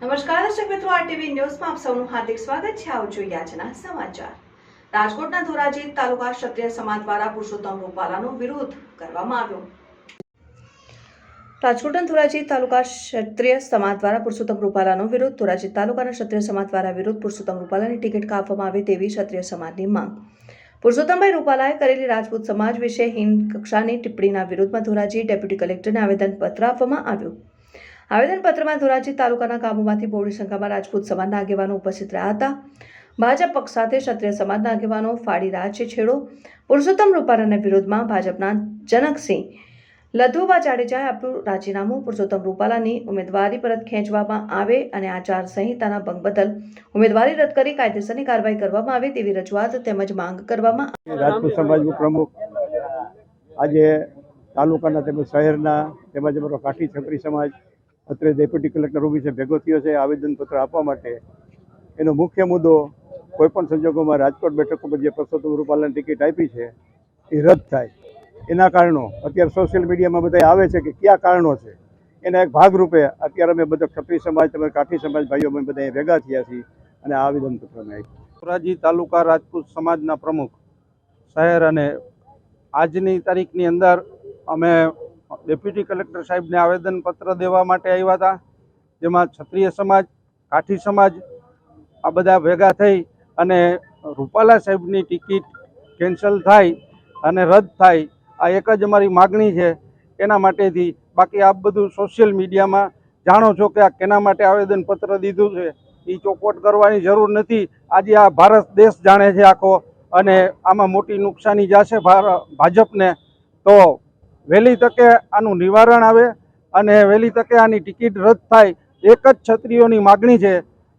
નમસ્કાર, દર્શક મિત્રો આરટીવી ન્યૂઝમાં આપ સૌનું હાર્દિક સ્વાગત છે. આવો જોઈએ આજના સમાચાર. રાજકોટના ધોરાજી તાલુકા ક્ષત્રિય સમાજ દ્વારા પુરુષોત્તમ રૂપાલાનો વિરોધ કરવામાં આવ્યો. રાજકોટના ધોરાજી તાલુકા ક્ષત્રિય સમાજ દ્વારા પુરુષોત્તમ રૂપાલાનો વિરોધ, ધોરાજી તાલુકાના ક્ષત્રિય સમાજ દ્વારા વિરોધ, પુરુષોત્તમ રૂપાલાની ટિકિટ કાપવામાં આવે તેવી ક્ષત્રિય સમાજની માંગ. પુરુષોત્તમભાઈ રૂપાલાએ કરેલી રાજપૂત સમાજ વિશે હિન કક્ષાની ટિપ્પણીના વિરોધમાં ધોરાજી ડેપ્યુટી કલેક્ટરને આવેદનપત્ર આપવામાં આવ્યું. આવેદનપત્રમાં ધોરાજી તાલુકાના ગામોમાંથી બહોળી સંખ્યામાં રાજપૂત સમાજના આગેવાનો ઉપસ્થિત રહ્યા હતા. ભાજપ પક્ષ સાથે ક્ષત્રિય સમાજના આગેવાનો ફાડી રાજ્ય છેડો. પુરુષોત્તમ રૂપાલાના વિરોધમાં ભાજપના જનકસિંહ લધુબા જાડેજાએ આપ્યું રાજીનામું. પુરુષોત્તમ રૂપાલાની ઉમેદવારી પરત ખેંચવામાં આવે અને આચાર સંહિતાના ભંગ બદલ ઉમેદવારી રદ કરી કાયદેસરની કાર્યવાહી કરવામાં આવે તેવી રજૂઆત તેમજ માંગ કરવામાં રાજપૂત સમાજનું પ્રમુખ આજે તાલુકાના તેમજ શહેરના તેમજ અમારો કાઠી છકરી સમાજ અત્રે ડેપ્યુટી કલેક્ટર ઓફિસે ભેગો થયો છે આવેદનપત્ર આપવા માટે. એનો મુખ્ય મુદ્દો કોઈપણ સંજોગોમાં રાજકોટ બેઠક ઉપર જે પરસોત્તમ રૂપાલાની ટિકિટ આપી છે, એ રદ થાય. એના કારણો અત્યારે સોશિયલ મીડિયામાં બધા આવે છે કે કયા કારણો છે? એના એક ભાગરૂપે અત્યારે અમે બધા ક્ષત્રિય સમાજ તમે કાઠી સમાજ ભાઈઓ અમે બધા ભેગા થયા છીએ અને આ આવેદનપત્ર અમે ધોરાજી તાલુકા રાજપૂત સમાજના પ્રમુખ, શહેર અને આજની તારીખની અંદર અમે ડેપ્યુટી કલેક્ટર સાહેબને આવેદનપત્ર દેવા માટે આવ્યા હતા, જેમાં ક્ષત્રિય સમાજ, કાઠી સમાજ આ બધા ભેગા થઈ અને રૂપાલા સાહેબની ટિકિટ કેન્સલ થાય અને રદ થાય. આ એક જ અમારી માગણી છે. એના માટેથી બાકી આપ બધું સોશિયલ મીડિયામાં જાણો છો કે આ કેના માટે આવેદનપત્ર દીધું છે. એ ચોખવટ કરવાની જરૂર નથી. આજે આ ભારત દેશ જાણે છે આખો અને આમાં મોટી નુકસાની જશે ભાજપને. તો વહેલી તકે આનું નિવારણ આવે અને વહેલી તકે આની ટિકિટ રદ થાય. એક જ છત્રીઓની માગણી છે.